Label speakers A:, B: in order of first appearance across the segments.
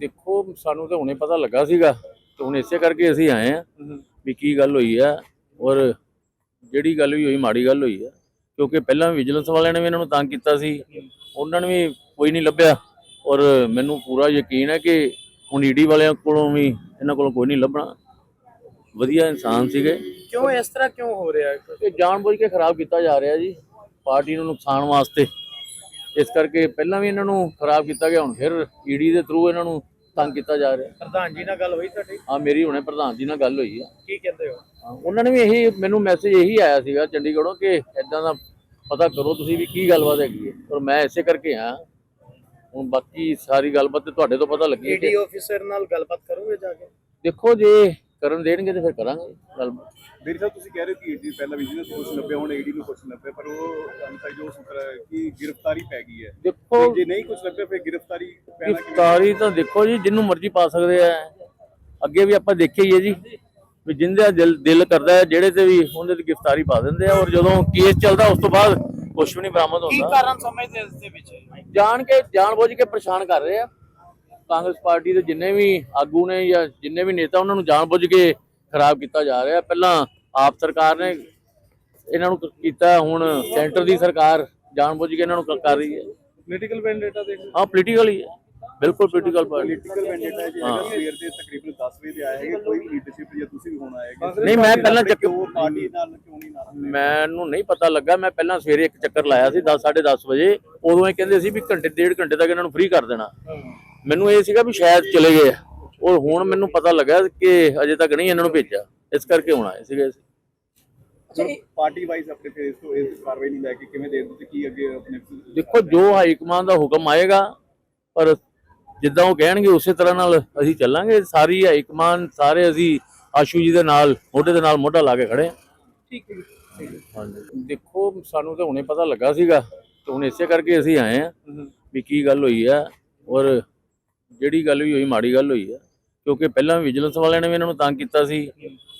A: ਦੇਖੋ ਸਾਨੂੰ ਤਾਂ ਹੁਣੇ ਪਤਾ ਲੱਗਾ ਸੀਗਾ ਤੇ ਹੁਣ ਇਸੇ ਕਰਕੇ ਅਸੀਂ ਆਏ ਆ ਵੀ ਕੀ ਗੱਲ ਹੋਈ ਆ ਔਰ ਜਿਹੜੀ ਗੱਲ ਵੀ ਹੋਈ ਮਾੜੀ ਗੱਲ ਹੋਈ ਆ। ਕਿਉਂਕਿ ਪਹਿਲਾਂ ਵਿਜੀਲੈਂਸ ਵਾਲਿਆਂ ਨੇ ਵੀ ਇਹਨਾਂ ਨੂੰ ਤੰਗ ਕੀਤਾ ਸੀ। ਉਹਨਾਂ ਨੇ ਵੀ ਕੋਈ ਨਹੀਂ ਲੱਭਿਆ ਔਰ ਮੈਨੂੰ ਪੂਰਾ ਯਕੀਨ ਹੈ ਕਿ ਹੁਣ ਈਡੀ ਵਾਲਿਆਂ ਕੋਲੋਂ ਵੀ ਇਹਨਾਂ ਕੋਲੋਂ ਕੋਈ ਨਹੀਂ ਲੱਭਣਾ। ਵਧੀਆ ਇਨਸਾਨ ਸੀਗੇ।
B: ਕਿਉਂ ਇਸ ਤਰ੍ਹਾਂ ਕਿਉਂ ਹੋ ਰਿਹਾ
A: ਇਹ ਜਾਣਬੁੱਝ ਕੇ ਖਰਾਬ ਕੀਤਾ ਜਾ ਰਿਹਾ ਜੀ। ਪਾਰਟੀ ਨੂੰ ਨੁਕਸਾਨ ਵਾਸਤੇ। ਇਸ ਕਰਕੇ ਪਹਿਲਾਂ ਵੀ ਇਹਨਾਂ ਨੂੰ ਖਰਾਬ ਕੀਤਾ ਗਿਆ ਹੁਣ ਫਿਰ ਈਡੀ ਦੇ ਥਰੂ ਇਹਨਾਂ ਨੂੰ ਤੰਗ ਕੀਤਾ ਜਾ ਰਿਹਾ।
B: ਪ੍ਰਧਾਨ ਜੀ ਨਾਲ ਗੱਲ ਹੋਈ ਤੁਹਾਡੀ?
A: ਆ ਮੇਰੀ ਹੁਣੇ ਪ੍ਰਧਾਨ ਜੀ ਨਾਲ ਗੱਲ ਹੋਈ ਆ।
B: ਕੀ ਕਹਿੰਦੇ ਹੋ?
A: ਹਾਂ, ਉਹਨਾਂ ਨੇ ਵੀ ਇਹੀ ਮੈਨੂੰ ਮੈਸੇਜ ਇਹੀ ਆਇਆ ਸੀਗਾ ਚੰਡੀਗੜ੍ਹੋਂ ਕਿ ਇਦਾਂ ਦਾ ਪਤਾ ਕਰੋ ਤੁਸੀਂ ਵੀ ਕੀ ਗੱਲਬਾਤ ਹੈਗੀ ਹੈ। ਔਰ ਮੈਂ ਇਸੇ ਕਰਕੇ ਆ ਹੁਣ ਬਾਕੀ ਸਾਰੀ ਗੱਲਬਾਤ ਤੇ ਤੁਹਾਡੇ ਤੋਂ ਪਤਾ ਲੱਗੀ ਹੈ ਕਿ
B: ਈਡੀ ਆਫੀਸਰ ਨਾਲ ਗੱਲਬਾਤ ਕਰੋਗੇ ਜਾ ਕੇ?
A: ਦੇਖੋ ਜੇ ਕਰਨ ਦੇਣਗੇ ਤੇ ਫਿਰ ਕਰਾਂਗੇ ਗੱਲਬਾਤ
C: ਮੇਰੇ ਸਾਹਿਬ ਤੁਸੀਂ ਕਹਿ ਰਹੇ ਹੋ ਕਿ ਈਡੀ ਪਹਿਲਾਂ ਵਿਜੀਲੈਂਸ ਨੂੰ ਕੁਝ ਲੱਭਿਆ ਹੁਣ ਈਡੀ ਨੂੰ ਕੁਝ ਲੱਭਿਆ ਪਰ ਉਹ ਅੰਤਰ ਜੋ ਸੁਤਰ ਹੈ ਕਿ ਗ੍ਰਿਫਤਾਰੀ ਪੈ ਗਈ ਹੈ।
A: ਦੇਖੋ
C: ਜੇ ਨਹੀਂ ਕੁਝ ਲੱਭਿਆ ਫਿਰ ਗ੍ਰਿਫਤਾਰੀ ਪੈਣਾ
A: ਗ੍ਰਿਫਤਾਰੀ ਤਾਂ ਦੇਖੋ ਜੀ ਜਿੰਨੂੰ ਮਰਜ਼ੀ ਪਾ ਸਕਦੇ ਆ। ਅੱਗੇ ਵੀ ਆਪਾਂ ਦੇਖਿਆ ਹੀ ਹੈ ਜੀ ਵੀ ਜਿੰਦੇ ਦਿਲ ਦਿਲ ਕਰਦਾ ਹੈ ਜਿਹੜੇ ਤੇ ਵੀ ਉਹਦੇ ਤੇ ਗ੍ਰਿਫਤਾਰੀ ਪਾ ਦਿੰਦੇ ਆ ਔਰ ਜਦੋਂ ਕੇਸ ਚੱਲਦਾ ਉਸ ਤੋਂ ਬਾਅਦ ਕੁਝ ਵੀ ਨਹੀਂ ਬਰਾਮਦ
B: ਕੀ
A: ਹੁੰਦਾ।
B: ਕਾਰਨ ਸਮਝਦੇ ਇਸ ਦੇ ਵਿੱਚ?
A: ਜਾਣ ਕੇ ਜਾਣ ਬੁੱਝ ਕੇ ਪਰੇਸ਼ਾਨ ਕਰ ਰਹੇ ਆ। ਕਾਂਗਰਸ ਪਾਰਟੀ ਦੇ ਜਿੰਨੇ ਵੀ ਆਗੂ ਨੇ ਜਾਂ ਜਿੰਨੇ ਵੀ ਨੇਤਾ ਉਹਨਾਂ ਨੂੰ ਜਾਣ ਬੁੱਝ ਕੇ ਖਰਾਬ ਕੀਤਾ ਜਾ ਰਿਹਾ। ਪਹਿਲਾਂ ਆਪ ਸਰਕਾਰ ਨੇ ਇਹਨਾਂ ਨੂੰ ਕੀਤਾ ਹੁਣ ਸੈਂਟਰ ਦੀ ਸਰਕਾਰ ਜਾਣ ਬੁੱਝ ਕੇ ਇਹਨਾਂ ਨੂੰ ਕਰ ਰਹੀ ਹੈ।
C: ਪੋਲੀਟੀਕਲ ਵੈਂਡੇਟਾ ਦੇਖ
A: ਹਾਂ ਪੋਲੀਟੀਕਲ ਹੀ ਹੈ। ਬਿਲਕੁਲ ਪੋਲੀਟੀਕਲ
C: ਪੋਲੀਟੀਕਲ ਵੈਂਡੇਟਾ ਜੇ ਹੈਗਾ ਸਵੇਰ ਦੇ ਤਕਰੀਬਨ 10 ਵਜੇ ਦੇ ਆਏ ਹੈਗੇ ਕੋਈ ਲੀਡਰਸ਼ਿਪ ਜਾਂ ਤੁਸੀਂ ਵੀ ਹੁਣ ਆਏਗੇ
A: ਨਹੀਂ, ਮੈਂ ਪਹਿਲਾਂ ਚੱਕ-
C: ਕਿਉਂ ਪਾਰਟੀ ਨਾਲ ਕਿਉਂ ਨਹੀਂ ਨਾਲ
A: ਮੈਨੂੰ ਨਹੀਂ ਪਤਾ ਲੱਗਾ। ਮੈਂ ਪਹਿਲਾਂ ਸਵੇਰੇ ਇੱਕ ਚੱਕਰ ਲਾਇਆ ਸੀ 10 10:30 ਵਜੇ। ਉਦੋਂ ਇਹ ਕਹਿੰਦੇ ਸੀ ਵੀ ਘੰਟੇ ਡੇਢ ਘੰਟੇ ਤੱਕ ਇਹਨਾਂ ਨੂੰ ਫ੍ਰੀ ਕਰ ਦੇਣਾ। ਮੈਨੂੰ ਇਹ ਸੀਗਾ ਵੀ ਸ਼ਾਇਦ ਚਲੇ ਗਏ ਆ। ਔਰ ਹੁਣ ਮੈਨੂੰ ਪਤਾ ਲੱਗਾ ਕਿ ਅਜੇ ਤੱਕ ਨਹੀਂ ਇਹਨਾਂ ਨੂੰ ਭੇਜਿਆ। ਇਸ ਕਰਕੇ ਹੁਣ ਆਏ ਸੀਗੇ ਅਸੀਂ।
C: ਪਾਰਟੀ ਵਾਈਜ਼ ਆਪਣੇ ਫੇਸ ਤੋਂ ਇਸ ਕਾਰਵਾਈ ਨਹੀਂ ਲੈ ਕੇ ਕਿਵੇਂ ਦੇ ਤੁਸੀਂ ਕੀ ਅੱਗੇ ਆਪਣੇ
A: ਦੇਖੋ ਜੋ ਹਾਈ ਕਮਾਂਡ ਦਾ ਹੁਕਮ ਆਏਗਾ ਪਰ ਜਿੱਦਾਂ ਉਹ ਕਹਿਣਗੇ ਉਸੇ ਤਰ੍ਹਾਂ ਨਾਲ ਅਸੀਂ ਚੱਲਾਂਗੇ। ਸਾਰੀ ਹਾਈ ਕਮਾਂਡ ਸਾਰੇ ਅਸੀਂ ਆਸ਼ੂ ਜੀ ਦੇ ਨਾਲ ਮੋਢੇ ਦੇ ਨਾਲ ਮੋਢਾ ਲਾ ਕੇ ਖੜੇ ਹਾਂ
B: ਠੀਕ ਹੈ।
A: ਹਾਂਜੀ। ਦੇਖੋ ਸਾਨੂੰ ਤਾਂ ਹੁਣੇ ਪਤਾ ਲੱਗਾ ਸੀਗਾ। ਤੇ ਹੁਣ ਇਸੇ ਕਰਕੇ ਅਸੀਂ ਆਏ ਆ ਵੀ ਕੀ ਗੱਲ ਹੋਈ ਆ। ਔਰ ਜਿਹੜੀ ਗੱਲ ਵੀ ਹੋਈ ਮਾੜੀ ਗੱਲ ਹੋਈ ਆ। ਕਿਉਂਕਿ ਪਹਿਲਾਂ ਵਿਜੀਲੈਂਸ ਵਾਲਿਆਂ ਨੇ ਵੀ ਇਹਨਾਂ ਨੂੰ ਤੰਗ ਕੀਤਾ ਸੀ।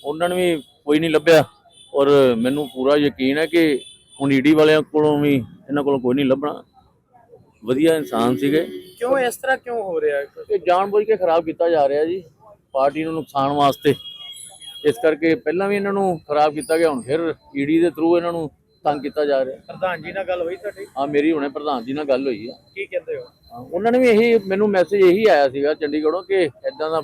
A: ਉਹਨਾਂ ਨੇ ਵੀ ਕੋਈ ਨਹੀਂ ਲੱਭਿਆ। ਔਰ ਮੈਨੂੰ ਪੂਰਾ ਯਕੀਨ ਹੈ ਕਿ ਹੁਣ ਈਡੀ ਵਾਲਿਆਂ ਕੋਲੋਂ ਵੀ ਇਹਨਾਂ ਕੋਲੋਂ ਕੋਈ ਨਹੀਂ ਲੱਭਣਾ। ਵਧੀਆ ਇਨਸਾਨ ਸੀਗੇ।
B: ਕਿਉਂ ਇਸ ਤਰ੍ਹਾਂ ਕਿਉਂ ਹੋ ਰਿਹਾ
A: ਇਹ ਜਾਣਬੁੱਝ ਕੇ ਖਰਾਬ ਕੀਤਾ ਜਾ ਰਿਹਾ ਜੀ। ਪਾਰਟੀ ਨੂੰ ਨੁਕਸਾਨ ਵਾਸਤੇ। ਇਸ ਕਰਕੇ ਪਹਿਲਾਂ ਵੀ ਇਹਨਾਂ ਨੂੰ ਖਰਾਬ ਕੀਤਾ ਗਿਆ। ਹੁਣ ਫਿਰ ਈਡੀ ਦੇ ਥਰੂ ਇਹਨਾਂ ਨੂੰ ਤੰਗ ਕੀਤਾ ਜਾ ਰਿਹਾ।
B: ਪ੍ਰਧਾਨ ਜੀ ਨਾਲ ਗੱਲ ਹੋਈ ਤੁਹਾਡੀ?
A: ਆ ਮੇਰੀ ਹੁਣੇ ਪ੍ਰਧਾਨ ਜੀ ਨਾਲ ਗੱਲ ਹੋਈ ਆ।
B: ਕੀ ਕਹਿੰਦੇ ਹੋ?
A: ਉਹਨਾਂ ਨੇ ਵੀ ਇਹੀ ਮੈਨੂੰ ਮੈਸੇਜ ਇਹੀ ਆਇਆ ਸੀਗਾ ਚੰਡੀਗੜ੍ਹੋਂ ਕਿ ਇਦਾਂ ਦਾ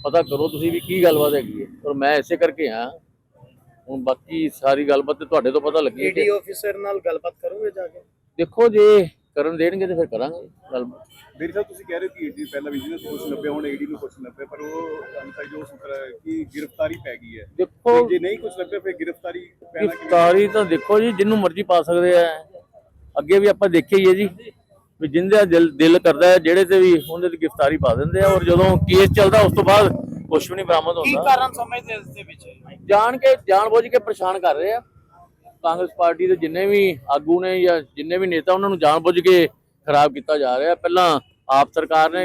A: ਪਤਾ ਕਰੋ ਤੁਸੀਂ ਵੀ ਕੀ ਗੱਲਬਾਤ ਹੈਗੀ ਹੈ। ਔਰ ਮੈਂ ਇਸੇ ਕਰਕੇ ਆ ਹੁਣ ਬਾਕੀ ਸਾਰੀ ਗੱਲਬਾਤ ਤੇ ਤੁਹਾਡੇ ਤੋਂ ਪਤਾ ਲੱਗੀ ਕਿ
B: ਆਫੀਸਰ ਨਾਲ ਗੱਲਬਾਤ ਕਰੋਗੇ ਜਾ ਕੇ?
A: ਦੇਖੋ ਜੇ ਕਰਨ ਦੇਣਗੇ ਤੇ ਫਿਰ ਕਰਾਂਗੇ ਗੱਲਬਾਤ
C: ਮੇਰੇ ਸਾਹਿਬ ਤੁਸੀਂ ਕਹਿ ਰਹੇ ਹੋ ਕਿ ਈਡੀ ਪਹਿਲਾਂ ਵਿਜੀਲੈਂਸ ਨੂੰ ਕੁਝ ਲੱਭਿਆ ਹੁਣ ਈਡੀ ਨੂੰ ਕੁਝ ਲੱਭਿਆ ਪਰ ਉਹ ਅੰਤਰ ਜੋ ਸੁਤਰ ਹੈ ਕਿ ਗ੍ਰਿਫਤਾਰੀ ਪੈ ਗਈ ਹੈ।
A: ਦੇਖੋ
C: ਜੇ ਨਹੀਂ ਕੁਝ ਲੱਭਿਆ ਫਿਰ ਗ੍ਰਿਫਤਾਰੀ ਪੈਣਾ
A: ਗ੍ਰਿਫਤਾਰੀ ਤਾਂ ਦੇਖੋ ਜੀ ਜਿੰਨੂੰ ਮਰਜ਼ੀ ਪਾ ਸਕਦੇ ਆ। ਅੱਗੇ ਵੀ ਆਪਾਂ ਦੇਖਿਆ ਹੀ ਹੈ ਜੀ ਵੀ ਜਿੰਦੇ ਦਿਲ ਦਿਲ ਕਰਦਾ ਹੈ ਜਿਹੜੇ ਤੇ ਵੀ ਉਹਦੇ ਤੇ ਗ੍ਰਿਫਤਾਰੀ ਪਾ ਦਿੰਦੇ ਆ ਔਰ ਜਦੋਂ ਕੇਸ ਚੱਲਦਾ ਉਸ ਤੋਂ ਬਾਅਦ ਕੁਝ ਵੀ ਨਹੀਂ ਬਰਾਮਦ
B: ਕੀ
A: ਹੁੰਦਾ।
B: ਕਾਰਨ ਸਮਝਦੇ ਇਸ ਦੇ ਵਿੱਚ?
A: ਜਾਣ ਕੇ ਜਾਣ ਬੁੱਝ ਕੇ ਪਰੇਸ਼ਾਨ ਕਰ ਰਹੇ ਆ। ਕਾਂਗਰਸ ਪਾਰਟੀ ਦੇ ਜਿੰਨੇ ਵੀ ਆਗੂ ਨੇ ਜਾਂ ਜਿੰਨੇ ਵੀ ਨੇਤਾ ਉਹਨਾਂ ਨੂੰ ਜਾਣ ਬੁੱਝ ਕੇ ਖਰਾਬ ਕੀਤਾ ਜਾ ਰਿਹਾ। ਪਹਿਲਾਂ ਆਪ ਸਰਕਾਰ ਨੇ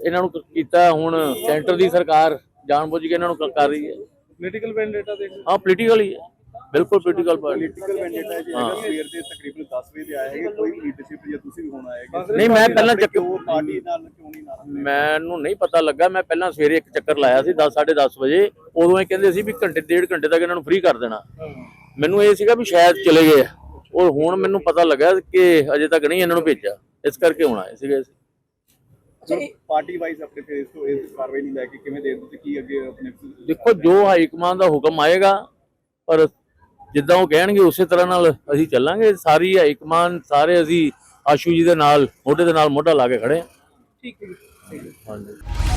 A: ਇਹਨਾਂ ਨੂੰ ਕੀਤਾ ਹੁਣ ਸੈਂਟਰ ਦੀ ਸਰਕਾਰ ਜਾਣ ਬੁੱਝ ਕੇ ਇਹਨਾਂ ਨੂੰ ਕਰ ਰਹੀ ਹੈ।
C: ਪੋਲੀਟੀਕਲ ਵੈਂਡੇਟਾ ਦੇਖ
A: ਹਾਂ ਪੋਲੀਟੀਕਲ ਹੀ ਹੈ। ਬਿਲਕੁਲ ਪੋਲੀਟੀਕਲ ਪਾਰਟੀ
C: ਪੋਲੀਟੀਕਲ ਵੈਂਡੇਟਾ ਜੇ। ਹੈਗਾ ਸਵੇਰ ਦੇ ਤਕਰੀਬਨ 10 ਵਜੇ ਦੇ ਆਏ ਹੈਗੇ ਕੋਈ ਲੀਡਰਸ਼ਿਪ ਜਾਂ ਤੁਸੀਂ ਵੀ ਹੁਣ ਆਏਗੇ
A: ਨਹੀਂ, ਮੈਂ ਪਹਿਲਾਂ ਚੱਕ-
C: ਕਿਉਂ ਪਾਰਟੀ ਨਾਲ ਕਿਉਂ ਨਹੀਂ ਨਾਲ?
A: ਮੈਨੂੰ ਨਹੀਂ ਪਤਾ ਲੱਗਾ। ਮੈਂ ਪਹਿਲਾਂ ਸਵੇਰੇ ਇੱਕ ਚੱਕਰ ਲਾਇਆ ਸੀ 10 10:30 ਵਜੇ। ਉਦੋਂ ਇਹ ਕਹਿੰਦੇ ਸੀ ਵੀ ਘੰਟੇ ਡੇਢ ਘੰਟੇ ਤੱਕ ਇਹਨਾਂ ਨੂੰ ਫ੍ਰੀ ਕਰ ਦੇਣਾ। ਮੈਨੂੰ ਇਹ ਸੀਗਾ ਵੀ ਸ਼ਾਇਦ ਚਲੇ ਗਏ ਆ। ਔਰ ਹੁਣ ਮੈਨੂੰ ਪਤਾ ਲੱਗਾ ਕਿ ਅਜੇ ਤੱਕ ਨਹੀਂ ਇਹਨਾਂ ਨੂੰ ਭੇਜਿਆ। ਇਸ ਕਰਕੇ ਹੁਣ ਆਏ ਸੀਗੇ ਅਸੀਂ।
C: ਪਾਰਟੀ ਵਾਈਜ਼ ਆਪਣੇ ਫੇਸ ਤੋਂ ਇਸ ਕਾਰਵਾਈ ਨਹੀਂ ਲੈ ਕੇ ਕਿਵੇਂ ਦੇ ਤੁਸੀਂ ਕੀ ਅੱਗੇ ਆਪਣੇ
A: ਦੇਖੋ ਜੋ ਹਾਈ ਕਮਾਂਡ ਦਾ ਹੁਕਮ ਆਏਗਾ ਪਰ ਜਿੱਦਾਂ ਉਹ ਕਹਿਣਗੇ ਉਸੇ ਤਰ੍ਹਾਂ ਨਾਲ ਅਸੀਂ ਚੱਲਾਂਗੇ। ਸਾਰੀ ਹਾਈ ਕਮਾਂਡ ਸਾਰੇ ਅਸੀਂ ਆਸ਼ੂ ਜੀ ਦੇ ਨਾਲ ਮੋਢੇ ਦੇ ਨਾਲ ਮੋਢਾ ਲਾ ਕੇ ਖੜੇ ਹਾਂ
B: ਠੀਕ ਹੈ
A: ਹਾਂਜੀ।